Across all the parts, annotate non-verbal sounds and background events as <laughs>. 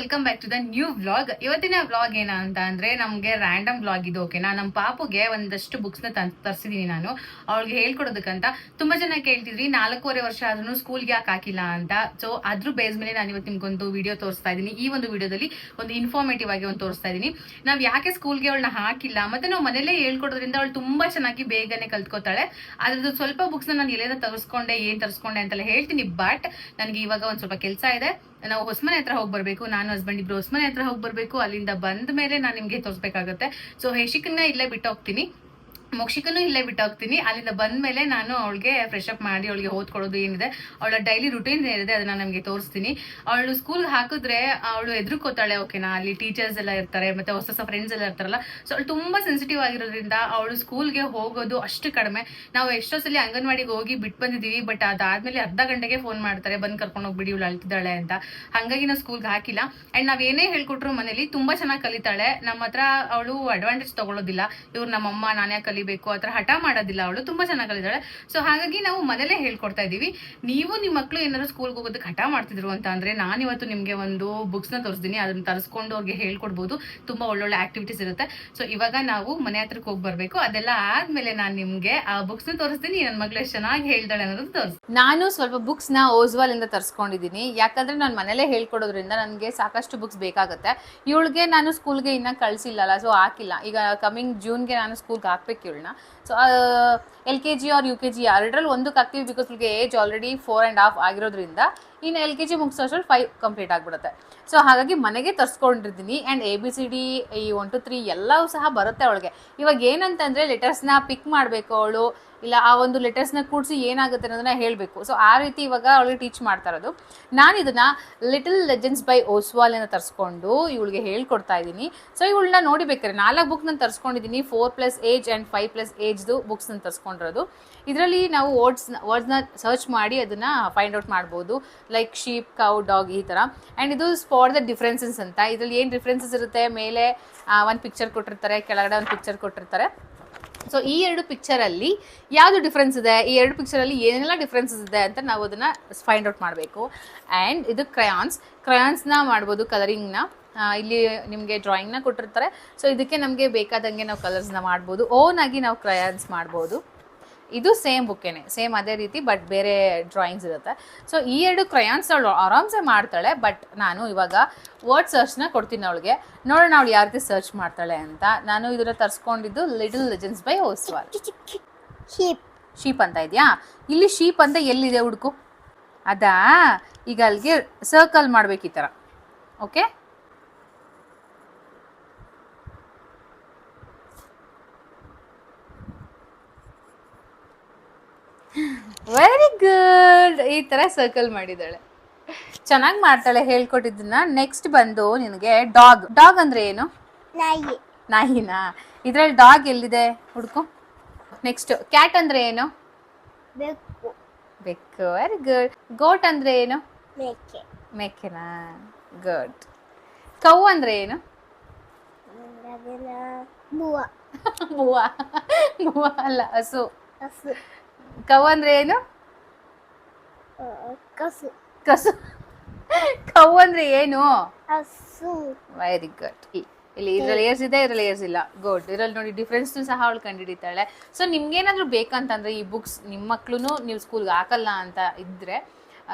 Welcome back to the new vlog ಇವತ್ತಿನ vlog ಏನ ಅಂತ ಅಂದ್ರೆ ನಮ್ಗೆ ರ್ಯಾಂಡಮ್ ವ್ಲಾಗ್ ಇದು ಓಕೆನಾ ನಮ್ಮ ಪಾಪುಗೆ ಒಂದಷ್ಟು ಬುಕ್ಸ್ನ ತರಿಸಿದೀನಿ ನಾನು. ಅವಳಿಗೆ ಹೇಳ್ಕೊಡೋದಕ್ಕಂತ ತುಂಬಾ ಜನ ಕೇಳ್ತಿದ್ರಿ, ನಾಲ್ಕೂವರೆ ವರ್ಷ ಆದ್ರೂ ಸ್ಕೂಲ್ಗೆ ಯಾಕೆ ಹಾಕಿಲ್ಲ ಅಂತ. ಸೊ ಅದ್ರ ಬೇಸ್ ಮೇಲೆ ನಾನು ಇವತ್ತು ನಿಮ್ಗೊಂದು ವಿಡಿಯೋ ತೋರಿಸ್ತಾ ಇದ್ದೀನಿ ಈ ಒಂದು ವಿಡಿಯೋದಲ್ಲಿ ಒಂದು ಇನ್ಫಾರ್ಮೇಟಿವ್ ಆಗಿ ಒಂದು ತೋರಿಸ್ತಾ ಇದ್ದೀನಿ ನಾವು ಯಾಕೆ ಸ್ಕೂಲ್ಗೆ ಅವಳನ್ನ ಹಾಕಿಲ್ಲ? ಮತ್ತೆ ನಾವು ಮನೆಯಲ್ಲೇ ಹೇಳ್ಕೊಡೋದ್ರಿಂದ ಅವಳು ತುಂಬಾ ಚೆನ್ನಾಗಿ ಬೇಗನೆ ಕಲ್ತ್ಕೋತಾಳೆ. ಅದ್ರದ್ದು ಸ್ವಲ್ಪ ಬುಕ್ಸ್ ನಾನು ಎಲ್ಲೇನ ತರಿಸ್ಕೊಂಡೆ, ಏನ್ ತರಿಸ್ಕೊಂಡೆ ಅಂತೆಲ್ಲ ಹೇಳ್ತೀನಿ ಬಟ್ ನನಗೆ ಇವಾಗ ಒಂದು ಸ್ವಲ್ಪ ಕೆಲಸ ಇದೆ. ನಾವು ಹೊಸಮನೆ ಹತ್ರ ಹೋಗಿ ಬರಬೇಕು, ನಾನು ಹಸ್ಬೆಂಡ್ ಇಬ್ರು ಹೊಸಮನೆ ಹತ್ರ ಹೋಗಿ ಬರ್ಬೇಕು, ಅಲ್ಲಿಂದ ಬಂದ ಮೇಲೆ ನಾನು ನಿಮ್ಗೆ ತೋರಿಸ್ಬೇಕಾಗುತ್ತೆ. ಸೊ ಹೇಶಿಕನ್ನ ಇಲ್ಲೇ ಬಿಟ್ಟು ಹೋಗ್ತೀನಿ ಮೋಕ್ಷಿಕನು ಇಲ್ಲೇ ಬಿಟ್ಟೋಗ್ತೀನಿ. ಅಲ್ಲಿಂದ ಬಂದ ಮೇಲೆ ನಾನು ಅವಳಿಗೆ ಫ್ರೆಶ್ ಅಪ್ ಮಾಡಿ ಅವಳಿಗೆ ಓದ್ಕೊಡೋದು ಏನಿದೆ, ಅವಳ ಡೈಲಿ ರುಟೀನ್ ಏನಿದೆ ಅದನ್ನ ನಮಗೆ ತೋರಿಸ್ತೀನಿ. ಅವಳು ಸ್ಕೂಲ್ಗೆ ಹಾಕಿದ್ರೆ ಅವಳು ಎದುರುಕೋತಾಳೆ ಓಕೆನಾ ಅಲ್ಲಿ ಟೀಚರ್ಸ್ ಎಲ್ಲ ಇರ್ತಾರೆ, ಮತ್ತೆ ಹೊಸ ಹೊಸ ಫ್ರೆಂಡ್ಸ್ ಎಲ್ಲ ಇರ್ತಾರಲ್ಲ ಸೊ ಅವಳು ತುಂಬಾ ಸೆನ್ಸಿಟಿವ್ ಆಗಿರೋದ್ರಿಂದ ಅವಳು ಸ್ಕೂಲ್ಗೆ ಹೋಗೋದು ಅಷ್ಟು ಕಡಿಮೆ. ನಾವು ಎಷ್ಟೋ ಸಲ ಅಂಗನವಾಡಿಗೆ ಹೋಗಿ ಬಿಟ್ಟು ಬಂದಿದ್ದೀವಿ ಬಟ್ ಅದಾದ್ಮೇಲೆ ಅರ್ಧ ಗಂಟೆಗೆ ಫೋನ್ ಮಾಡ್ತಾರೆ, ಬಂದು ಕರ್ಕೊಂಡು ಹೋಗ್ಬಿಡಿ, ಇವಳು ಅಳ್ತಿದ್ದಾಳೆ ಅಂತ. ಹಂಗಾಗಿ ನಾವು ಸ್ಕೂಲ್ಗೆ ಹಾಕಿಲ್ಲ. ಆ್ಯಂಡ್ ನಾವು ಏನೇ ಹೇಳ್ಕೊಟ್ರು ಮನೇಲಿ ತುಂಬಾ ಚೆನ್ನಾಗಿ ಕಲಿತಾಳೆ. ನಮ್ಮ ಹತ್ರ ಅವಳು ಅಡ್ವಾಂಟೇಜ್ ತಗೊಳ್ಳೋದಿಲ್ಲ ಇವ್ರು ನಮ್ಮಮ್ಮ, ನಾನೇ ಕಲಿಬೇಕು, ಆ ಹಠ ಮಾಡೋದಿಲ್ಲ ಅವಳು, ತುಂಬಾ ಚೆನ್ನಾಗಿ ಕಲಿತಾಳೆ ಸೊ ಹಾಗಾಗಿ ನಾವು ಮನೇಲೇ ಹೇಳ್ಕೊಡ್ತಾ ಇದೀವಿ ನೀವು ನಿಮ್ಮ ಮಕ್ಕಳು ಏನಾದ್ರು ಸ್ಕೂಲ್ಗೆ ಹೋಗೋದಕ್ಕೆ ಹಠ ಮಾಡ್ತಿದ್ರು ಅಂತ ಅಂದ್ರೆ ನಾನು ಇವತ್ತು ನಿಮ್ಗೆ ಒಂದು ಬುಕ್ಸ್ನ ತೋರಿಸ್ತೀನಿ, ಅದನ್ನ ತರಿಸ್ಕೊಂಡು ಅವ್ರಿಗೆ ಹೇಳ್ಕೊಡ್ಬೋದು. ತುಂಬಾ ಒಳ್ಳೊಳ್ಳೆ ಆಕ್ಟಿವಿಟೀಸ್ ಇರುತ್ತೆ. ಸೊ ಇವಾಗ ನಾವು ಮನೆ ಹತ್ರಕ್ಕೆ ಹೋಗಿ ಬರ್ಬೇಕು. ಅದೆಲ್ಲ ಆದ್ಮೇಲೆ ನಾನು ನಿಮ್ಗೆ ಆ ಬುಕ್ಸ್ನ ತೋರಿಸ್ತೀನಿ ನನ್ನ ಮಗಳು ಎಷ್ಟು ಚೆನ್ನಾಗಿ ಹೇಳ್ದಾಳೆ ಅನ್ನೋದು ತೋರಿಸ್ ನಾನು ಸ್ವಲ್ಪ ಬುಕ್ಸ್ನ ಓಜ್ವಾಲ್ ಇಂದ ತರಿಸ್ಕೊಂಡಿದ್ದೀನಿ. ಯಾಕಂದ್ರೆ ನಾನು ಮನೇಲೆ ಹೇಳ್ಕೊಡೋದ್ರಿಂದ ನನಗೆ ಸಾಕಷ್ಟು ಬುಕ್ಸ್ ಬೇಕಾಗುತ್ತೆ. ಇವಳಿಗೆ ನಾನು ಸ್ಕೂಲ್ಗೆ ಇನ್ನ ಕಳ್ಸಿಲ್ಲಲ್ಲ ಸೊ ಹಾಕಿಲ್ಲ. ಈಗ ಕಮಿಂಗ್ ಜೂನ್ಗೆ ನಾನು ಸ್ಕೂಲ್ಗೆ ಹಾಕ್ಬೇಕು ಇವಳನ್ನ so L K G U K G G ಎರಡರಲ್ಲಿ ಒಂದಕ್ಕೆ ಹಾಕ್ತೀವಿ because age already four and half ಆಗಿರೋದ್ರಿಂದ ಇನ್ನು ಎಲ್ ಕೆ ಜಿ ಮುಗಿಸೋಷ್ಟ್ರಲ್ಲಿ ಫೈವ್ ಕಂಪ್ಲೀಟ್ ಆಗಿಬಿಡುತ್ತೆ. ಸೊ ಹಾಗಾಗಿ ಮನೆಗೆ ತರಿಸ್ಕೊಂಡಿರ್ತೀನಿ and A B C D E one two three ಎಲ್ಲವೂ ಸಹ ಬರುತ್ತೆ ಅವಳಿಗೆ. ಇವಾಗ ಏನಂತಂದರೆ ಲೆಟರ್ಸ್ನ ಪಿಕ್ ಮಾಡಬೇಕು ಅವಳು. ಇಲ್ಲ, ಆ ಒಂದು ಲೆಟರ್ಸ್ನ ಕೂಡಿಸಿ ಏನಾಗುತ್ತೆ ಅನ್ನೋದನ್ನ ಹೇಳಬೇಕು. ಸೊ ಆ ರೀತಿ ಇವಾಗ ಅವಳಿಗೆ ಟೀಚ್ ಮಾಡ್ತಾ ಇರೋದು. ನಾನು ಇದನ್ನ ಲಿಟಲ್ ಲೆಜೆಂಡ್ಸ್ ಬೈ ಓಸ್ವಾಲ್ ಅನ್ನ ತರಿಸ್ಕೊಂಡು ಇವಳಿಗೆ ಹೇಳ್ಕೊಡ್ತಾ ಇದ್ದೀನಿ. ಸೊ ಇವಳನ್ನ ನೋಡಿಬೇಕಾರೆ ನಾಲ್ಕು ಬುಕ್ ನಾನು ತರಿಸ್ಕೊಂಡಿದ್ದೀನಿ. Four plus age and five plus ಏಜ್ದು books ನಾನು ತರಿಸ್ಕೊಂಡಿರೋದು. ಇದರಲ್ಲಿ ನಾವು ವರ್ಡ್ಸ್ ವರ್ಡ್ಸ್ನ ಸರ್ಚ್ ಮಾಡಿ ಅದನ್ನು ಫೈಂಡ್ ಔಟ್ ಮಾಡ್ಬೋದು. ಲೈಕ್ ಶೀಪ್ ಕೌ ಡಾಗ್ ಈ ಥರ ಆ್ಯಂಡ್ ಇದು ಫಾರ್ ದ ಡಿಫ್ರೆನ್ಸಸ್ ಅಂತ. ಇದರಲ್ಲಿ ಏನು ಡಿಫ್ರೆನ್ಸಸ್ ಇರುತ್ತೆ? ಮೇಲೆ ಒಂದು ಪಿಕ್ಚರ್ ಕೊಟ್ಟಿರ್ತಾರೆ, ಕೆಳಗಡೆ ಒಂದು ಪಿಕ್ಚರ್ ಕೊಟ್ಟಿರ್ತಾರೆ. ಸೊ ಈ ಎರಡು ಪಿಕ್ಚರಲ್ಲಿ ಯಾವುದು ಡಿಫ್ರೆನ್ಸ್ ಇದೆ? ಈ ಎರಡು ಪಿಕ್ಚರಲ್ಲಿ ಏನೆಲ್ಲ ಡಿಫ್ರೆನ್ಸಸ್ ಇದೆ ಅಂತ ನಾವು ಅದನ್ನು ಫೈಂಡ್ ಔಟ್ ಮಾಡಬೇಕು. ಆ್ಯಂಡ್ ಇದು ಕ್ರಯಾನ್ಸ್ ಕ್ರಯಾನ್ಸ್ನ ಮಾಡ್ಬೋದು ಕಲರಿಂಗ್ನ ಇಲ್ಲಿ ನಿಮಗೆ ಡ್ರಾಯಿಂಗ್ನ ಕೊಟ್ಟಿರ್ತಾರೆ. ಸೊ ಇದಕ್ಕೆ ನಮಗೆ ಬೇಕಾದಂಗೆ ನಾವು ಕಲರ್ಸ್ನ ಮಾಡ್ಬೋದು. ಓನ್ ಆಗಿ ನಾವು ಕ್ರಯಾನ್ಸ್ ಮಾಡ್ಬೋದು. ಇದು ಸೇಮ್ ಬುಕ್ಕೇನೆ ಸೇಮ್ ಅದೇ ರೀತಿ ಬಟ್ ಬೇರೆ ಡ್ರಾಯಿಂಗ್ಸ್ ಇರುತ್ತೆ. ಸೊ ಈ ಎರಡು ಕ್ರಯಾನ್ಸ್ ಅವಳು ಆರಾಮ್ಸೆ ಮಾಡ್ತಾಳೆ ಬಟ್ ನಾನು ಇವಾಗ ವರ್ಡ್ ಸರ್ಚ್ನ ಕೊಡ್ತೀನಿ ಅವಳಿಗೆ. ನೋಡೋಣ ಅವಳು ಯಾವ ರೀತಿ ಸರ್ಚ್ ಮಾಡ್ತಾಳೆ ಅಂತ. ನಾನು ಇದನ್ನ ತರಿಸ್ಕೊಂಡಿದ್ದು little legends by Oswaal sheep sheep ಅಂತ ಇದೆಯಾ? ಇಲ್ಲಿ ಶೀಪ್ ಅಂತ ಎಲ್ಲಿದೆ ಹುಡುಕು? ಅದಾ? ಈಗ ಅಲ್ಲಿಗೆ ಸರ್ಕಲ್ ಮಾಡ್ಬೇಕು ಈ ಥರ ಓಕೆ ವೆರಿ ಗುಡ್ ಈ ಥರ ಸರ್ಕಲ್ ಮಾಡಿದ್ದಾಳೆ. ಚೆನ್ನಾಗಿ ಮಾಡ್ತಾಳೆ ಹೇಳ್ಕೊಟ್ಟಿದ್ದನ್ನ. ನೆಕ್ಸ್ಟ್ ಬಂದು ನಿನಗೆ ಡಾಗ್ ಡಾಗ್ ಅಂದ್ರೆ ಏನು? ನಾಯಿ. ನಾಯಿನಾ? ಇದ್ರಲ್ಲಿ ಡಾಗ್ ಎಲ್ಲಿದೆ? ಹುಡ್ಕು. ನೆಕ್ಸ್ಟ್ ಕ್ಯಾಟ್ ಅಂದ್ರೆ ಏನು? ಬೆಕ್ಕು. ಬೆಕ್ಕು. ವೆರಿ ಗುಡ್ ಗೋಟ್ ಅಂದ್ರೆ ಏನು? ಮೇಕೆ. ಮೇಕೆನಾ? ಗುಡ್ ಕೌ ಅಂದ್ರೆ ಏನು? <laughs> ಮೂವ. ಮೂವ. ಮೂವ ಬುವ ಅಲ್ಲ ಹಸು. ಹಸು. ಕೌ ಅಂದ್ರೆ ಏನು? ಕಸು. ಕಸು. ಕವ್ ಅಂದ್ರೆ ಏನು? ಹಸು. ವೆರಿ ಗುಡ್ ಇಲ್ಲಿ ಇದ್ರಲ್ಲಿ ಏರ್ಸ್ ಇದೆ ಇದ್ರಲ್ಲಿ ಏರ್ಸ್ ಇಲ್ಲ. ಗುಡ್ ಇದ್ರಲ್ಲಿ ನೋಡಿ ಡಿಫ್ರೆನ್ಸ್ ಸಹ ಅವಳು ಕಂಡುಹಿಡಿತಾಳೆ. ಸೊ ನಿಮ್ಗೇನಾದ್ರೂ ಬೇಕಂತಂದ್ರೆ ಈ ಬುಕ್ಸ್ ನಿಮ್ಮ ಮಕ್ಳು ನೀವು ಸ್ಕೂಲ್ಗೆ ಹಾಕಲ್ಲ ಅಂತ ಇದ್ರೆ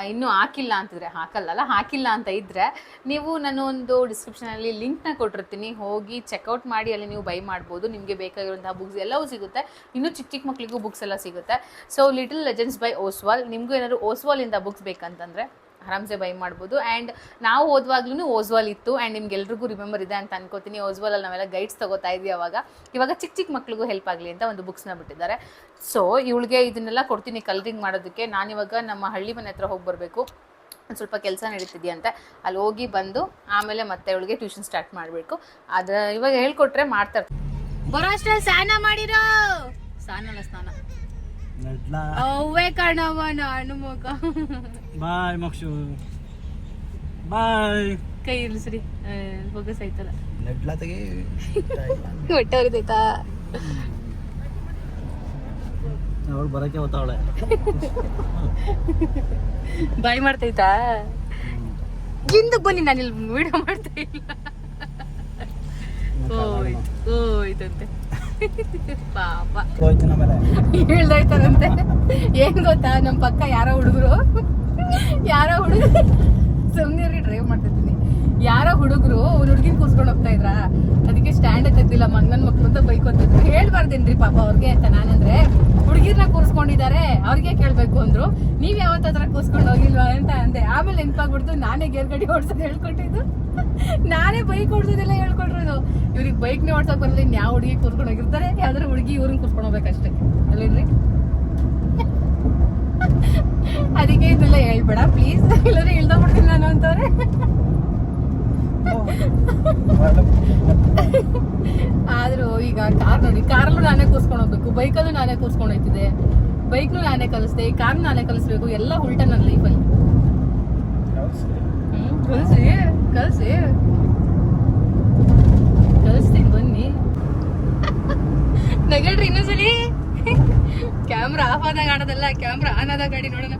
ಇನ್ನೂ ಹಾಕಿಲ್ಲ ಅಂತಿದ್ರೆ, ಹಾಕಲ್ಲಲ್ಲ? ಹಾಕಿಲ್ಲ ಅಂತ ಇದ್ರೆ ನೀವು ನಾನು ಒಂದು ಡಿಸ್ಕ್ರಿಪ್ಷನಲ್ಲಿ ಲಿಂಕ್ನ ಕೊಟ್ಟಿರ್ತೀನಿ. ಹೋಗಿ ಚೆಕ್ಔಟ್ ಮಾಡಿ, ಅಲ್ಲಿ ನೀವು ಬೈ ಮಾಡ್ಬೋದು. ನಿಮಗೆ ಬೇಕಾಗಿರುವಂತಹ ಬುಕ್ಸ್ ಎಲ್ಲವೂ ಸಿಗುತ್ತೆ. ಇನ್ನೂ ಚಿಕ್ಕ ಚಿಕ್ಕ ಮಕ್ಕಳಿಗೂ ಬುಕ್ಸ್ ಎಲ್ಲ ಸಿಗುತ್ತೆ. So little legends by Oswal ನಿಮಗೂ ಏನಾದ್ರು ಓಸ್ವಾಲಿಂದ ಬುಕ್ಸ್ ಬೇಕಂತಂದ್ರೆ? ಆರಾಮ್ಸೆ ಬೈ ಮಾಡ್ಬೋದು. ಆ್ಯಂಡ್ ನಾವು ಓದುವಾಗ್ಲೂ ಓಸ್ವಾಲ್ ಇತ್ತು. ಆ್ಯಂಡ್ ನಿಮ್ಗೆಲ್ರಿಗೂ ರಿಮೆಂಬರ್ ಇದೆ ಅಂತ ಅನ್ಕೋತೀನಿ. ಓಸ್ವಾಲಲ್ಲಿ ನಾವೆಲ್ಲ ಗೈಡ್ಸ್ ತಗೋತಾ ಇದ್ವಿ ಅವಾಗ. ಇವಾಗ ಚಿಕ್ಕ ಚಿಕ್ಕ ಮಕ್ಳಿಗೂ ಹೆಲ್ಪ್ ಆಗಲಿ ಅಂತ ಒಂದು ಬುಕ್ಸ್ನ ಬಿಟ್ಟಿದ್ದಾರೆ. ಸೊ ಇವಳಿಗೆ ಇದನ್ನೆಲ್ಲ ಕೊಡ್ತೀನಿ ಕಲರಿಂಗ್ ಮಾಡೋದಕ್ಕೆ. ನಾನಿವಾಗ ನಮ್ಮ ಹಳ್ಳಿ ಮನೆ ಹತ್ರ ಹೋಗಿ ಬರಬೇಕು. ಒಂದು ಸ್ವಲ್ಪ ಕೆಲಸ ನಡೀತಿದೆಯಂತೆ. ಅಲ್ಲಿ ಹೋಗಿ ಬಂದು ಆಮೇಲೆ ಮತ್ತೆ ಇವಳಿಗೆ ಟ್ಯೂಷನ್ ಸ್ಟಾರ್ಟ್ ಮಾಡಬೇಕು. ಅದ್ರ ಇವಾಗ ಹೇಳ್ಕೊಟ್ರೆ ಮಾಡ್ತಾರೆ. ಬರೋ ಅಷ್ಟರಲ್ಲಿ ಸ್ನಾನ ಮಾಡಿರೋ. ಸ್ನಾನ ಸ್ನಾನ. ನಡ್ಲಾ. ಅವೇ ಕಣವ ನಾನು ಮಗ. ಬಾಯ್ ಮಕ್ಷು. ಬಾಯ್. ಕೈ ಇರಿಸ್ರಿ. ಫೋಕಸ್ ಆಯ್ತಲ್ಲ ನಡ್ಲಾ ತೆಗಿ. ಹೊಟ್ಟೆ ಹೊರಿತೈತಾ ಅವಳು ಬರಕ್ಕೆ ಹೋಗ್ತಾವಳೆ ಬಾಯ್ ಮಾಡ್ತೈತಾ? ಹಿಂದಕ್ಕೆ ಬನ್ನಿ ನಾನು ಇಲ್ಲಿ ವಿಡಿಯೋ ಮಾಡ್ತಾ ಇಲ್ಲ. ಓಯ್ತು ಓಯ್ತಂತೆ ಪಾಪ ಹೋಯ್ತು ಆಮೇಲೆ ಹೇಳ್ದಾಯ್ತಾರಂತೆ ಏನ್ ಗೊತ್ತಾ? ನಮ್ ಪಕ್ಕ ಯಾರೋ ಹುಡುಗರು. ಯಾರೋ ಹುಡುಗ ಸುಮ್ನೆ ಡ್ರೈವ್ ಮಾಡ್ತಿದ್ದೀನಿ ಯಾರೋ ಹುಡುಗರು ಒಂದ್ ಹುಡುಗಿನ ಕೂರ್ಸ್ಕೊಂಡು ಹೋಗ್ತಾ ಇದ್ರ? ಅದಕ್ಕೆ ಸ್ಟ್ಯಾಂಡ್ ತೆಗ್ದಿಲ್ಲ ಮಂಗನ್ ಮಕ್ಳು ಅಂತ ಬೈಕ್ ಅಂತಿದ್ರು ಹೇಳ್ಬಾರ್ದೇನ್ರಿ ಪಾಪ ಅವ್ರಿಗೆ ಅಂತ ನಾನಂದ್ರೆ, ಹುಡುಗಿರ್ನ ಕೂರ್ಸ್ಕೊಂಡಿದ್ದಾರೆ, ಅವ್ರಿಗೆ ಕೇಳ್ಬೇಕು ಅಂದ್ರು. ನೀವ್ ಯಾವತ್ತರ ಕೂರ್ಸ್ಕೊಂಡು ಹೋಗಿಲ್ವಾ ಅಂತ ಅಂದೆ. ಆಮೇಲೆ ನೆನ್ಪಾಗ್ಬಿಡ್ದು ನಾನೇ ಗೇರ್ ಗಡಿ ಓಡ್ಸೋದು ಹೇಳ್ಕೊಟ್ಟಿದ್ದು. ನಾನೇ ಬೈಕ್ ಓಡ್ಸೋದೆಲ್ಲ ಹೇಳ್ಕೊಟ್ರೋದು. ಇವ್ರಿಗೆ ಬೈಕ್ನೇ ಓಡ್ಸಕ್ ಬರಲಿ ಯಾವ ಹುಡುಗಿ ಕೂರ್ಕೊಂಡು ಹೋಗಿರ್ತಾರೆ? ಯಾವ್ದಾದ್ರು ಹುಡುಗಿ ಇವ್ರನ್ನ ಕೂರ್ಸ್ಕೊಂಡು ಹೋಗ್ಬೇಕಷ್ಟೇ. ಅಲ್ಲೇನ್ರಿ ಅದಕ್ಕೆ ಇದೆಲ್ಲ ಹೇಳ್ಬೇಡ ಪ್ಲೀಸ್ ಇಲ್ಲಾಂದ್ರೆ ಇಳ್ದೋಗ್ಬಿಡ್ತೀನಿ ನಾನು ಅಂತವ್ರೆ. ಆದ್ರೂ ಈಗ ಕಾರ್ ನೋಡಿ ಕಾರಲ್ಲೂ ನಾನೇ ಕೂರ್ಸ್ಕೊಂಡು ಹೋಗ್ಬೇಕು. ಬೈಕಲ್ಲೂ ನಾನೇ ಕೂರ್ಸ್ಕೊಂಡು ಹೋಗ್ತಿದ್ದೆ. ಬೈಕ್ನು ನಾನೇ ಕಲಿಸ್ದೆ. ಈ ನಾನೇ ಕಲಿಸ್ಬೇಕು. ಎಲ್ಲ ಉಲ್ಟ ನನ್ನ ಲೈಫಲ್ಲಿ. ಕಲಿಸಿ ಕಲಿಸಿ, ಕಲ್ಸಿ. ಕಲಿಸ್ತೀನಿ, ಬನ್ನಿ. ನಗಳ್ರಿ ಇನ್ನೊಂದ್ಸಲಿ. ಕ್ಯಾಮ್ರಾ ಆಫ್ ಆದಾಗ ಆಡೋದಲ್ಲ, ಕ್ಯಾಮ್ರಾ ಆನ್ ಆದಾಗ ಗಾಡಿ ನೋಡೋಣ.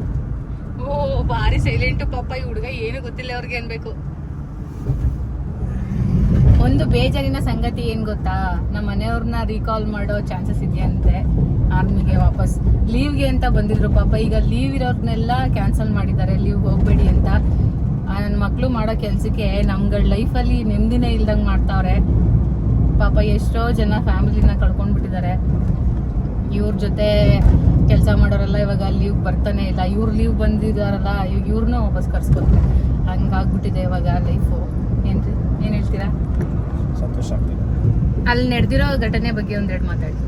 ಓ, ಭಾರಿ ಸೈಲೆಂಟ್ ಪಾಪ ಈ ಹುಡುಗ. ಏನು ಗೊತ್ತಿಲ್ಲ ಅವ್ರಿಗೆ ಅನ್ಬೇಕು. ಒಂದು ಬೇಜಾರಿನ ಸಂಗತಿ ಏನ್ ಗೊತ್ತಾ? ನಮ್ಮ ಮನೆಯವ್ರನ್ನ ರೀಕಾಲ್ ಮಾಡೋ ಚಾನ್ಸಸ್ ಇದೆಯಂತೆ ಆರ್ಮಿಗೆ ವಾಪಸ್. ಲೀವ್ಗೆ ಅಂತ ಬಂದಿದ್ರು ಪಾಪ. ಈಗ ಲೀವ್ ಇರೋರ್ನೆಲ್ಲ ಕ್ಯಾನ್ಸಲ್ ಮಾಡಿದ್ದಾರೆ. ಲೀವ್ ಹೋಗ್ಬೇಡಿ ಅಂತ. ನನ್ನ ಮಕ್ಕಳು ಮಾಡೋ ಕೆಲ್ಸಕ್ಕೆ ನಮ್ಗಳ ಲೈಫಲ್ಲಿ ನೆಮ್ಮದಿನೇ ಇಲ್ದಂಗೆ ಮಾಡ್ತಾವ್ರೆ. ಪಾಪ ಎಷ್ಟೋ ಜನ ಫ್ಯಾಮಿಲಿನ ಕಳ್ಕೊಂಡ್ಬಿಟ್ಟಿದ್ದಾರೆ. ಇವ್ರ ಜೊತೆ ಕೆಲಸ ಮಾಡೋರೆಲ್ಲ ಇವಾಗ ಲೀವ್ ಬರ್ತಾನೆ ಇಲ್ಲ. ಇವ್ರು ಲೀವ್ ಬಂದಿದಾರಲ್ಲ ಇವಾಗ ಇವ್ರನ್ನೂ ವಾಪಸ್ ಕರ್ಸ್ಕೊತಾರೆ. ಹಂಗಾಗ್ಬಿಟ್ಟಿದೆ ಇವಾಗ ಲೈಫು ಏನ್ರಿ? ಏನು ಹೇಳ್ತೀರಾ? ಸಂತೋಷ ಆಗ್ತಿದೆ. ಅಲ್ಲಿ ನಡೆದಿರೋ ಘಟನೆ ಬಗ್ಗೆ ಒಂದೆರಡು ಮಾತಾಡಿ.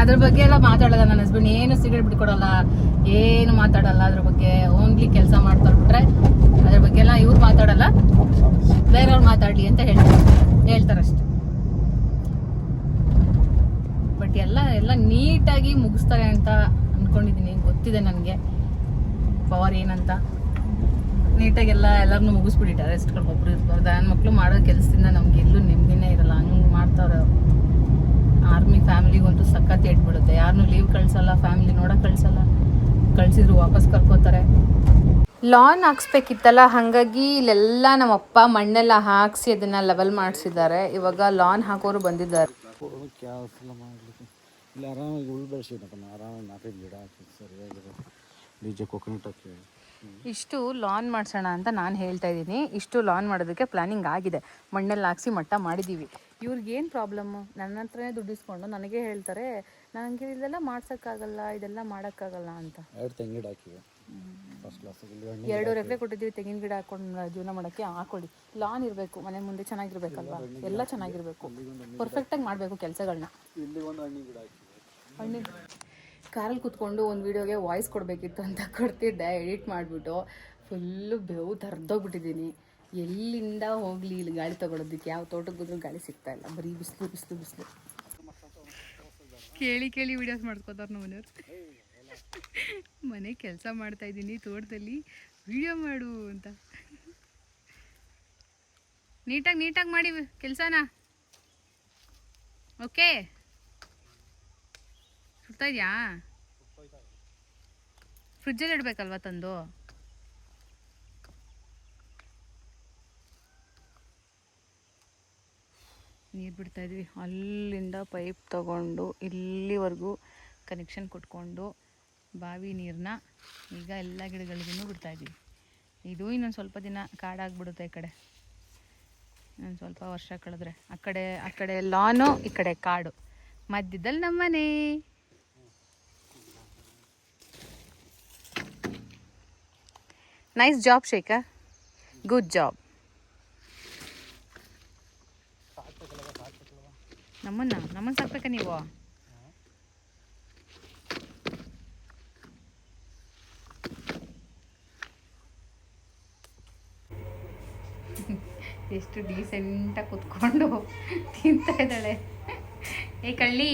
ಅದ್ರ ಬಗ್ಗೆ ಎಲ್ಲ ಮಾತಾಡಲ್ಲ ನನ್ನ ಹಸ್ಬೆಂಡ್ ಏನು ಸಿಗರೇಟ್ ಬಿಟ್ಕೊಡಲ್ಲ ಏನು ಮಾತಾಡಲ್ಲ ಅದ್ರ ಬಗ್ಗೆ. ಓನ್ಲಿ ಕೆಲಸ ಮಾಡ್ತಾ ಬಿಟ್ರೆ ಅದ್ರ ಬಗ್ಗೆ ಎಲ್ಲ ಇವ್ರು ಮಾತಾಡಲ್ಲ. ಬೇರೆಯವ್ರು ಮಾತಾಡ್ಲಿ ಅಂತ ಹೇಳ್ತಾರೆ. ಹೇಳ್ತಾರಷ್ಟೆ ಬಟ್ ಎಲ್ಲ ಎಲ್ಲ ನೀಟಾಗಿ ಮುಗಿಸ್ತಾರೆ ಅಂತ ಅನ್ಕೊಂಡಿದೀನಿ ಗೊತ್ತಿದೆ ನನಗೆ. ಪವರ್ ಏನಂತ? ನೀಟಾಗಿ ಎಲ್ಲ ಎಲ್ಲರನ್ನೂ ಮುಗಿಸ್ಬಿಟ್ಟಿದ್ದಾರೆ ಕಡೆ ಒಬ್ರು ಇರ್ಬಾರ್ದು. ನನ್ನ ಮಕ್ಕಳು ಮಾಡೋ ಕೆಲಸದಿಂದ ನಮ್ಗೆ ಎಲ್ಲೂ ನೆಮ್ಮದಿನೇ ಇರಲ್ಲ. ಹಂಗೆ ಮಾಡ್ತಾವ್ರೆ. ಅವರು ಆರ್ಮಿ ಫ್ಯಾಮಿಲಿಗಂತೂ ಸಖತ್ ಇಟ್ಬಿಡುತ್ತೆ ಯಾರನ್ನೂ ಲೀವ್ ಕಳ್ಸಲ್ಲ ಫ್ಯಾಮಿಲಿ ನೋಡೋಕೆ ಕಳ್ಸಲ್ಲ. ಕಳ್ಸಿದ್ರು ವಾಪಸ್ ಕರ್ಕೋತಾರೆ. ಲಾನ್ ಹಾಕ್ಸ್ಬೇಕಿತ್ತಲ್ಲ ಹಾಗಾಗಿ ಇಲ್ಲೆಲ್ಲ ನಮ್ಮಪ್ಪ ಮಣ್ಣೆಲ್ಲ ಹಾಕ್ಸಿ ಅದನ್ನ ಲೆವೆಲ್ ಮಾಡಿಸಿದ್ದಾರೆ. ಇವಾಗ ಲಾನ್ ಹಾಕೋರು ಬಂದಿದ್ದಾರೆ. ಇಲ್ಲಿ ಆರಾಮಾಗಿ ಬೆಳೆಸಿದಪ್ಪ ಆರಾಮಾಗಿ ನಾಲ್ಕೈದು ಗಿಡ ಹಾಕಿ ಸರಿಯಾಗಿರೋ ಬೀಜ ಕೊಕೊನಟ್ ಹಾಕಿ. ಇಷ್ಟು ಲಾನ್ ಮಾಡ್ಸೋಣ ಅಂತ ನಾನು ಹೇಳ್ತಾ ಇದ್ದೀನಿ. ಇಷ್ಟು ಲಾನ್ ಮಾಡೋದಕ್ಕೆ ಪ್ಲಾನಿಂಗ್ ಆಗಿದೆ. ಮಣ್ಣಲ್ಲಿ ಹಾಕ್ಸಿ ಮಟ್ಟ ಮಾಡಿದ್ದೀವಿ ಇವ್ರಿಗೆ ಏನು ಪ್ರಾಬ್ಲಮ್ಮು ನನ್ನ ಹತ್ರನೇ ದುಡ್ಡಿಸ್ಕೊಂಡು ನನಗೆ ಹೇಳ್ತಾರೆ ನನಗೆ ಇದೆಲ್ಲ ಮಾಡ್ಸೋಕ್ಕಾಗಲ್ಲ ಇದೆಲ್ಲ ಮಾಡೋಕ್ಕಾಗಲ್ಲ ಅಂತ. ಎರಡು ತೆಂಗಿನ ಗಿಡ ಹಾಕಿವೆ. ಎರಡೂವರೆ ಎಕರೆ ಕೊಟ್ಟಿದ್ದೀವಿ ತೆಂಗಿನ ಗಿಡ ಹಾಕೊಂಡು ಜೀವನ ಮಾಡೋಕ್ಕೆ ಹಾಕೊಳ್ಳಿ. ಲಾನ್ ಇರಬೇಕು ಮನೆ ಮುಂದೆ ಚೆನ್ನಾಗಿರ್ಬೇಕಲ್ವಾ? ಎಲ್ಲ ಚೆನ್ನಾಗಿರ್ಬೇಕು. ಪರ್ಫೆಕ್ಟಾಗಿ ಮಾಡಬೇಕು ಕೆಲಸಗಳನ್ನ ಹಣ್ಣಿನ ಕಾರಲ್ಲಿ ಕುತ್ಕೊಂಡು ಒಂದು ವಿಡಿಯೋಗೆ ವಾಯ್ಸ್ ಕೊಡಬೇಕಿತ್ತು ಅಂತ <laughs> ಕೊಡ್ತಿದ್ದೆ ಎಡಿಟ್ ಮಾಡಿಬಿಟ್ಟು. ಫುಲ್ಲು ಬೆವು ತರ್ದೋಗ್ಬಿಟ್ಟಿದ್ದೀನಿ. ಎಲ್ಲಿಂದ ಹೋಗಲಿ ಇಲ್ಲಿ ಗಾಳಿ ತೊಗೊಳೋದಕ್ಕೆ? ಯಾವ ತೋಟಕ್ಕೆ ಹೋದ್ರೂ ಗಾಳಿ ಸಿಗ್ತಾ ಇಲ್ಲ. ಬರೀ ಬಿಸಿಲು ಬಿಸಿಲು ಬಿಸಿಲು. ಕೇಳಿ ಕೇಳಿ ವಿಡಿಯೋಸ್ ಮಾಡ್ಕೋತಾರ ನಮ್ಮನೆಯವ್ರು ಮನೆ ಕೆಲಸ ಮಾಡ್ತಾ ಇದ್ದೀನಿ ತೋಟದಲ್ಲಿ. ವಿಡಿಯೋ ಮಾಡು ಅಂತ. ನೀಟಾಗಿ ನೀಟಾಗಿ ಮಾಡಿ ಕೆಲಸನ. ಓಕೆ ಸುಡ್ತಾ ಇದೆಯಾ? ಫ್ರಿಜ್ಜಲ್ಲಿ ಇಡಬೇಕಲ್ವಾ ತಂದು? ನೀರು ಬಿಡ್ತಾ ಇದ್ವಿ. ಅಲ್ಲಿಂದ ಪೈಪ್ ತಗೊಂಡು ಇಲ್ಲಿವರೆಗೂ ಕನೆಕ್ಷನ್ ಕೊಟ್ಕೊಂಡು ಬಾವಿ ನೀರನ್ನ ಈಗ ಎಲ್ಲ ಗಿಡಗಳಿಗೂ ಬಿಡ್ತಾ ಇದ್ವಿ. ಇದು ಇನ್ನೊಂದು ಸ್ವಲ್ಪ ದಿನ ಕಾಡಾಗ್ಬಿಡುತ್ತೆ ಈ ಕಡೆ. ಇನ್ನೊಂದು ಸ್ವಲ್ಪ ವರ್ಷ ಕಳೆದ್ರೆ. ಆ ಕಡೆ ಆ ಕಡೆ ಲಾನು ಈ ಕಡೆ ಕಾಡು. ಮಧ್ಯದಲ್ಲಿ ನಮ್ಮನೆ. Nice job Shekhar good job ನಮ್ಮನ್ನ ನಮ್ಮನ್ನ ಸಾಕ್ಬೇಕಾ ನೀವು? ಎಷ್ಟು ಡೀಸೆಂಟಾಗಿ ಕುತ್ಕೊಂಡು ತಿಂತಾ ಇದ್ದಾಳೆ. ಏ, ಕಳ್ಳಿ.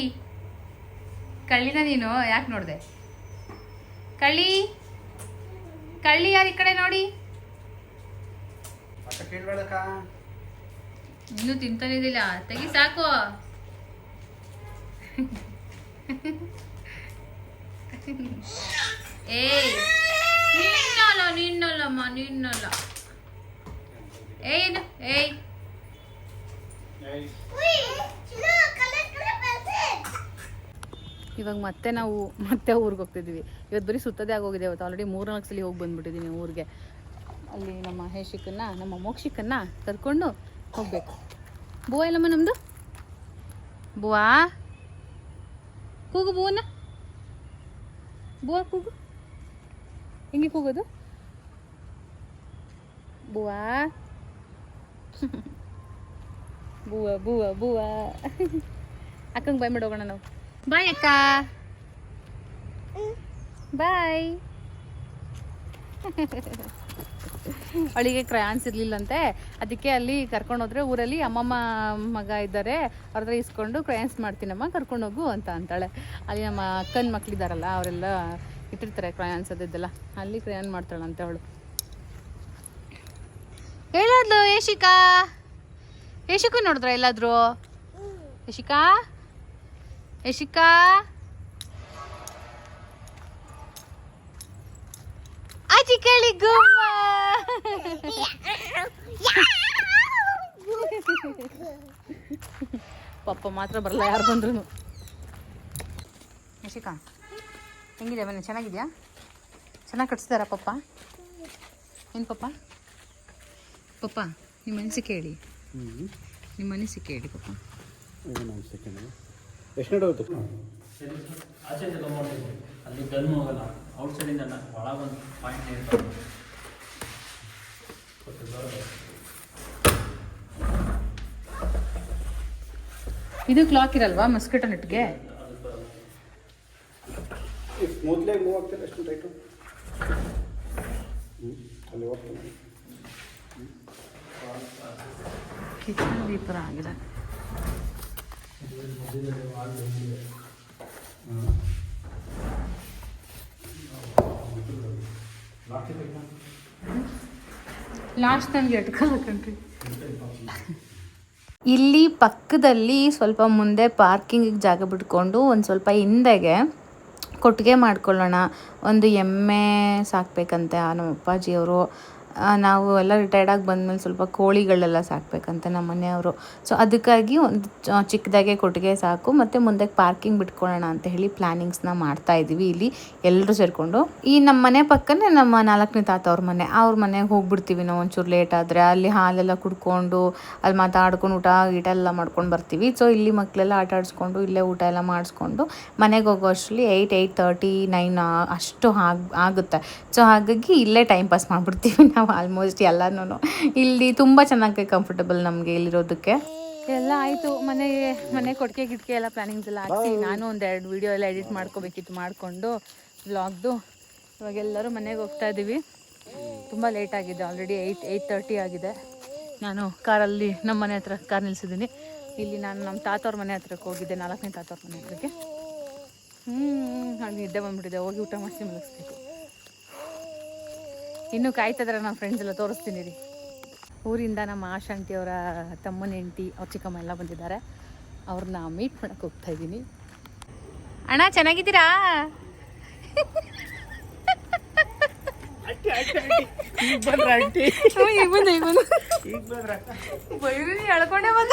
ಕಳ್ಳಿನ ನೀನು ಯಾಕೆ ನೋಡಿದೆ? ಕಳ್ಳಿ. ಕಳ್ಳಿ ಯಾರು ಈ ಕಡೆ ನೋಡಿ? ಇನ್ನೂ ತಿಂತಾನೆ ಇದಿಲ್ಲ ತೆಗಿ ಸಾಕು. ಏಯ್ ನಿನ್ನ ನಿನ್ನಲ್ಲ ನಿನ್ನಲ್ಲಮ್ಮ ನಿನ್ನಲ್ಲ. ಏನು ಏಯ್. ಇವಾಗ ಮತ್ತೆ ನಾವು ಮತ್ತೆ ಊರಿಗೆ ಹೋಗ್ತಿದ್ವಿ. ಇವತ್ತು ಬರೀ ಸುತ್ತದೇ ಆಗೋಗಿದೆ ಇವತ್ತು. ಆಲ್ರೆಡಿ ಮೂರ್ನಾಲ್ಕು ಸಲ ಹೋಗಿ ಬಂದ್ಬಿಟ್ಟಿದ್ದೀನಿ ಊರಿಗೆ. ಅಲ್ಲಿ ನಮ್ಮ ಹೇಶಿಕನ್ನ, ನಮ್ಮ ಮೋಕ್ಷಿಕನ್ನ ಕರ್ಕೊಂಡು ಹೋಗ್ಬೇಕು. ಬುವ ಇಲ್ಲಮ್ಮ ನಮ್ಮದು ಬುವಾ? ಕೂಗು ಬುವನ ಬುವಾ ಕೂಗು. ಹೆಂಗೆ ಕೂಗೋದು? ಬುವಾ? ಬುವ ಬುವ ಬುವ. ಅಕ್ಕಂಗೆ ಬಾಯ್ ಮಾಡೋಗೋಣ ನಾವು. ಬಾಯ್ ಅಕ್ಕ ಬಾಯ್ ಅವಳಿಗೆ ಕ್ರಯಾನ್ಸ್ ಇರಲಿಲ್ಲಂತೆ. ಅದಕ್ಕೆ ಅಲ್ಲಿ ಕರ್ಕೊಂಡು ಹೋದ್ರೆ ಊರಲ್ಲಿ ಅಮ್ಮಮ್ಮ ಮಗ ಇದ್ದಾರೆ. ಅವ್ರ ಹತ್ರ ಇಸ್ಕೊಂಡು ಕ್ರಯಾನ್ಸ್ ಮಾಡ್ತೀನಮ್ಮ, ಕರ್ಕೊಂಡು ಹೋಗು ಅಂತ ಅಂತಾಳೆ. ಅಲ್ಲಿ ನಮ್ಮ ಅಕ್ಕನ ಮಕ್ಳಿದಾರಲ್ಲ, ಅವರೆಲ್ಲ ಇಟ್ಟಿರ್ತಾರೆ ಕ್ರಯಾನ್ಸ್ ಅದಿದ್ದೆಲ್ಲ ಅಲ್ಲಿ ಕ್ರಯಾನ್ ಮಾಡ್ತಾಳಂತೆ ಅವಳು. ಹೇಳೋದ್ಲು ಯಶಿಕಾ. ಯಶಿಕು ನೋಡಿದ್ರ ಎಲ್ಲಾದ್ರು? ಯಶಿಕಾ? ಯಶಿಕಾ ಅಜ್ಜಿ ಕೇಳಿ ಗುಮ್ಮ ಪಪ್ಪ ಮಾತ್ರ ಬರಲ್ಲ ಯಾರು ಬಂದ್ರು ಯಶಿಕಾ ಹೆಂಗಿದೆ ಮನೆ? ಚೆನ್ನಾಗಿದ್ಯಾ? ಚೆನ್ನಾಗಿ ಕಟ್ಸ್ತಾರ ಪಪ್ಪ ಏನು ಪಪ್ಪ ಪಪ್ಪ ನಿಮ್ಮ ಮನಸ್ಸಿಗೆ ಹೇಳಿ ಹ್ಞೂ ನಿಮ್ಮ ಮನಸ್ಸಿಗೆ ಹೇಳಿ ಪಪ್ಪ ಎಷ್ಟು ನಡೆಯುತ್ತೆ ಆಚೆ ಅಲ್ಲಿ ಗನ್ ಹೋಗಲ್ಲ. ಔಟ್ ಸೈಡಿಂದ ಒಳಗೆ ಒಂದು ಪಾಯಿಂಟ್ ಇರ್ತದೆ ಇದು ಕ್ಲಾಕ್ ಇರಲ್ವಾ ಮಸ್ಕಿಟೋ ನೆಟ್ಗೆ? ಮೊದಲೇ ಮೂವ್ ಆಗ್ತಿಲ್ಲ ಎಷ್ಟು ಟೈಟು ಹ್ಞೂ ಅಲ್ಲಿ ಹೋಗ್ತೀನಿ. ಕಿಚನ್ ಈ ಥರ ಆಗಿದೆ <laughs> ಇಲ್ಲಿ ಪಕ್ಕದಲ್ಲಿ ಸ್ವಲ್ಪ ಮುಂದೆ ಪಾರ್ಕಿಂಗ್ ಜಾಗ ಬಿಟ್ಕೊಂಡು ಒಂದು ಸ್ವಲ್ಪ ಹಿಂದೆಗೆ ಕೊಟ್ಟಿಗೆ ಮಾಡ್ಕೊಳ್ಳೋಣ. ಒಂದು ಎಮ್ಮೆ ಸಾಕ್ಬೇಕಂತೆ ನಮ್ಮ ಅಪ್ಪಾಜಿಯವರು. ನಾವು ಎಲ್ಲ ರಿಟೈರ್ಡ್ ಆಗಿ ಬಂದಮೇಲೆ ಸ್ವಲ್ಪ ಕೋಳಿಗಳೆಲ್ಲ ಸಾಕಬೇಕಂತ ನಮ್ಮ ಮನೆಯವರು. ಸೊ ಅದಕ್ಕಾಗಿ ಒಂದು ಚಿಕ್ಕದಾಗೆ ಕೊಟ್ಟಿಗೆ ಸಾಕು, ಮತ್ತು ಮುಂದೆ ಪಾರ್ಕಿಂಗ್ ಬಿಟ್ಕೊಳ್ಳೋಣ ಅಂತ ಹೇಳಿ ಪ್ಲ್ಯಾನಿಂಗ್ಸ್ನ ಮಾಡ್ತಾ ಇದ್ದೀವಿ ಇಲ್ಲಿ ಎಲ್ಲರೂ ಸೇರಿಕೊಂಡು. ಈ ನಮ್ಮ ಮನೆ ಪಕ್ಕನೇ ನಮ್ಮ ನಾಲ್ಕನೇ ತಾತ ಅವ್ರ ಮನೆ. ಅವ್ರ ಮನೆಗೆ ಹೋಗ್ಬಿಡ್ತೀವಿ ನಾವು ಒಂಚೂರು ಲೇಟ್ ಆದರೆ. ಅಲ್ಲಿ ಹಾಲೆಲ್ಲ ಕುಡ್ಕೊಂಡು, ಅಲ್ಲಿ ಮಾತಾಡ್ಕೊಂಡು ಊಟ ಗೀಟ ಎಲ್ಲ ಮಾಡ್ಕೊಂಡು ಬರ್ತೀವಿ. ಸೊ ಇಲ್ಲಿ ಮಕ್ಕಳೆಲ್ಲ ಆಟ ಆಡಿಸ್ಕೊಂಡು, ಇಲ್ಲೇ ಊಟ ಎಲ್ಲ ಮಾಡಿಸ್ಕೊಂಡು ಮನೆಗೆ ಹೋಗೋ ಅಷ್ಟರಲ್ಲಿ ಏಯ್ಟ್ ಏಯ್ಟ್ ತರ್ಟಿ ನೈನ್ ಅಷ್ಟು ಆಗುತ್ತೆ. ಸೊ ಹಾಗಾಗಿ ಇಲ್ಲೇ ಟೈಮ್ ಪಾಸ್ ಮಾಡಿಬಿಡ್ತೀವಿ ನಾವು. ಆಲ್ಮೋಸ್ಟ್ ಎಲ್ಲಾನು ಇಲ್ಲಿ ತುಂಬ ಚೆನ್ನಾಗಿ ಕಂಫರ್ಟಬಲ್ ನಮಗೆ ಇಲ್ಲಿರೋದಕ್ಕೆ. ಎಲ್ಲ ಆಯಿತು. ಮನೆಗೆ ಮನೆ ಕೊಟ್ಟಿಗೆ ಗಿಟ್ಕೆ ಎಲ್ಲ ಪ್ಲಾನಿಂಗ್ಸ್ ಎಲ್ಲ ಹಾಕ್ತೀನಿ ನಾನು ಒಂದೆರಡು ವಿಡಿಯೋ ಎಲ್ಲ ಎಡಿಟ್ ಮಾಡ್ಕೋಬೇಕಿತ್ತು ಮಾಡಿಕೊಂಡು ವ್ಲಾಗ್ದು ಇವಾಗ ಎಲ್ಲರೂ ಮನೆಗೆ ಹೋಗ್ತಾ ಇದ್ದೀವಿ ತುಂಬ ಲೇಟ್ ಆಗಿದೆ. ಆಲ್ರೆಡಿ ಏಯ್ಟ್ ಏಯ್ಟ್ ತರ್ಟಿ ಆಗಿದೆ. ನಾನು ಕಾರಲ್ಲಿ ನಮ್ಮ ಮನೆ ಹತ್ರ ಕಾರ್ ನಿಲ್ಸಿದ್ದೀನಿ. ಇಲ್ಲಿ ನಾನು ನಮ್ಮ ತಾತವ್ರ ಮನೆ ಹತ್ರಕ್ಕೆ ಹೋಗಿದ್ದೆ. ನಾಲ್ಕನೇ ತಾತವ್ರ ಮನೆ ಹತ್ರಕ್ಕೆ. ಹ್ಞೂ ಹಾಗೆ ನಿದ್ದೆ ಬಂದ್ಬಿಟ್ಟಿದೆ. ಹೋಗಿ ಊಟ ಮಾಡಿಸಿ ಮಲಗಿಸ್ಬೇಕು. ಇನ್ನೂ ಕಾಯ್ತಿದ್ರೆ ನಮ್ಮ ಫ್ರೆಂಡ್ಸ್ ಎಲ್ಲ ತೋರಿಸ್ತೀನಿ ರೀ ಊರಿಂದ ನಮ್ಮ ಆಶಾಂಟಿಯವರ ತಮ್ಮನ ಹೆಂಡತಿ ಅವ್ರ ಚಿಕ್ಕಮ್ಮ ಎಲ್ಲ ಬಂದಿದ್ದಾರೆ. ಅವ್ರನ್ನ ಮೀಟ್ ಮಾಡಕ್ಕೆ ಹೋಗ್ತಾ ಇದ್ದೀನಿ. ಅಣ್ಣ ಚೆನ್ನಾಗಿದ್ದೀರಾ? ಎಳ್ಕೊಂಡೇ ಬಂದ.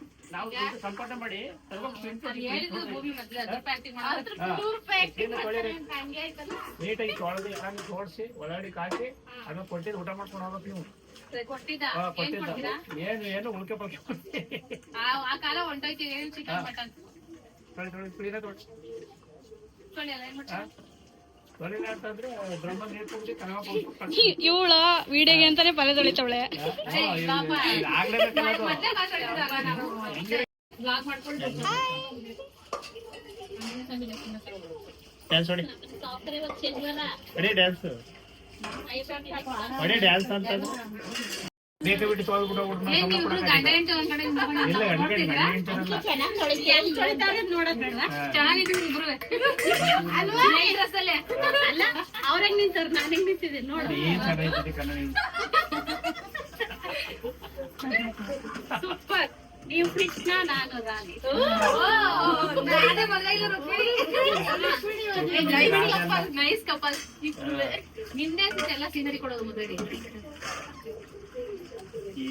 ನಾವು ಸಂಪಾದನೆ ಮಾಡಿ ನೀಟಾಗಿ ತೊಳೆದು ತೋರಿಸಿ ಒಳಗಡೆ ಕಾಸಿ ಅದನ್ನ ಕೊಟ್ಟಿದ್ದು ಊಟ ಮಾಡ್ಕೊಂಡು ಹೋಗ್ಬೇಕು ನೀವು. ಏನು ಏನು ಉಳ್ಕೆ ಬಗ್ಗೆ ತೊಳಿ ತೊಳಿ ಕ್ಲೀನ ತೊಳಿ ಇವಳ ವಿಡಿಯೋಗೆ ಅಂತಾನೆ ಪಲೆ ತೊಳಿತಾವಳೆ. ಡ್ಯಾನ್ಸ್ ಅಂತ. ಬಿಟ್ಟು ಏನ್ ಗಂಡ ಹೆಂಡ್ತಿ ಒಂದ್ ಕಡೆ ಇಲ್ಲ ಗಂಡ? ಚೆನ್ನಾಗಿದ್ದೀವಿ ಇಬ್ರು. ಅಲ್ವಾ? ಅಲ್ಲೇ ನಾನ್ ಹೆಂಗ್ ನಿಂತಿದ್ದೆ ನೋಡು. ಏನ್ ಚೆನ್ನಾಗೈತೆ ಕನ್ನಡ ಸೂಪರ್. ನೀವು ಕೃಷ್ಣ ನಾನು ರಾಣಿ. ಮೊದಲ ನೈಸ್ ಕಪಲ್ ನಿಂದೆ ಎಲ್ಲ ಸೀನರಿ ಕೊಡೋದು ಮೊದಲು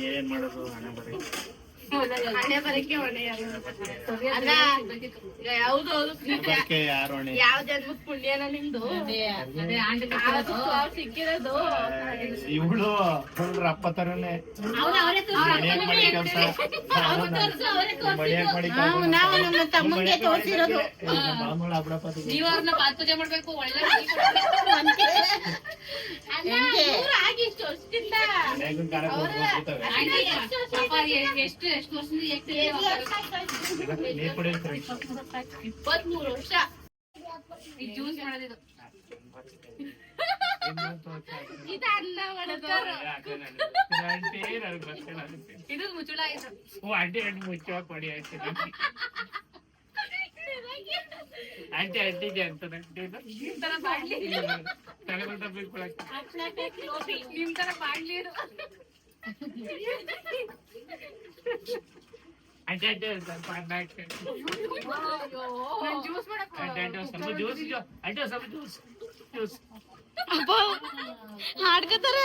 ಏನ್ ಮಾಡೋದು ಹಣ ಬರೀ ಯಾವ ಪುಣ್ಯನ ನಿಮ್ದು ಸಿಕ್ಕಿರೋದು ಇವಳು ಹುಡ್ರ ಅಪ್ಪ ತರನೇ. ಅವ್ರು ಅವರೇ ಮಡಿಯಾಕ್ ಮಾಡಿ ಕೆಲ್ಸ. ನಾವು ನಮ್ಮ ತಮ್ಮಂಗೆ ತೋರಿಸಿರೋದು ಮಾಮೂలు ಅಬ್ಬಡಪ್ಪ ನೀವು ಅವ್ರನ್ನ ಪಾತ್ ಪೂಜೆ ಮಾಡ್ಬೇಕು ಒಳ್ಳೆ ಎಷ್ಟು ಎಷ್ಟು ವರ್ಷದಿಂದ ಇಪ್ಪತ್ಮೂರು ವರ್ಷ. ಈ ಜ್ಯೂಸ್ ಮಾಡೋದಿದು ಇದು. ಅನ್ನ ಮಾಡೋದು ಇದು ಮುಚ್ಚುಳ ಇದು. ಓ ಆಂಟಿ ಆಂಟಿ ಮುಚ್ಚ ಕೊಡಿ ಆಯ್ತು ಆಂಟಿ ಆಂಟಿಗೆ ಅಂತ ನಿಮ್ ತರ ಬಾಡ್ಲಿ ಬೀಳ್ಕೊಳಕ್ಕೆ ನಿಮ್ ತರ ಬಾಡ್ಲಿ ಇದು ಆಂಟಿ ಆಂಟಿ ಸ್ವಲ್ಪ ಅನ್ನ ಹಾಕಿ ನಾನ್ ಜ್ಯೂಸ್ ಮಾಡಕ್ ಆಂಟಿ ಆಂಟಿ ಒಂದ್ ಸ್ವಲ್ಪ ಜ್ಯೂಸ್ ಆಂಟಿ ಒಂದ್ ಸ್ವಲ್ಪ ಜ್ಯೂಸ್ ಜ್ಯೂಸ್ ಹಾಡ್ಕತಾರೆ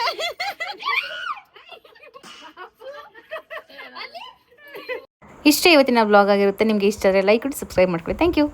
ಇಷ್ಟೇ ಇವತ್ತಿನ ಬ್ಲಾಗ್ ಆಗಿರುತ್ತೆ. ನಿಮಗೆ ಇಷ್ಟ ಆದರೆ ಲೈಕ್ ಕೊಟ್ಟು ಸಬ್ಸ್ಕ್ರೈಬ್ ಮಾಡ್ಕೊಳ್ಳಿ. Thank you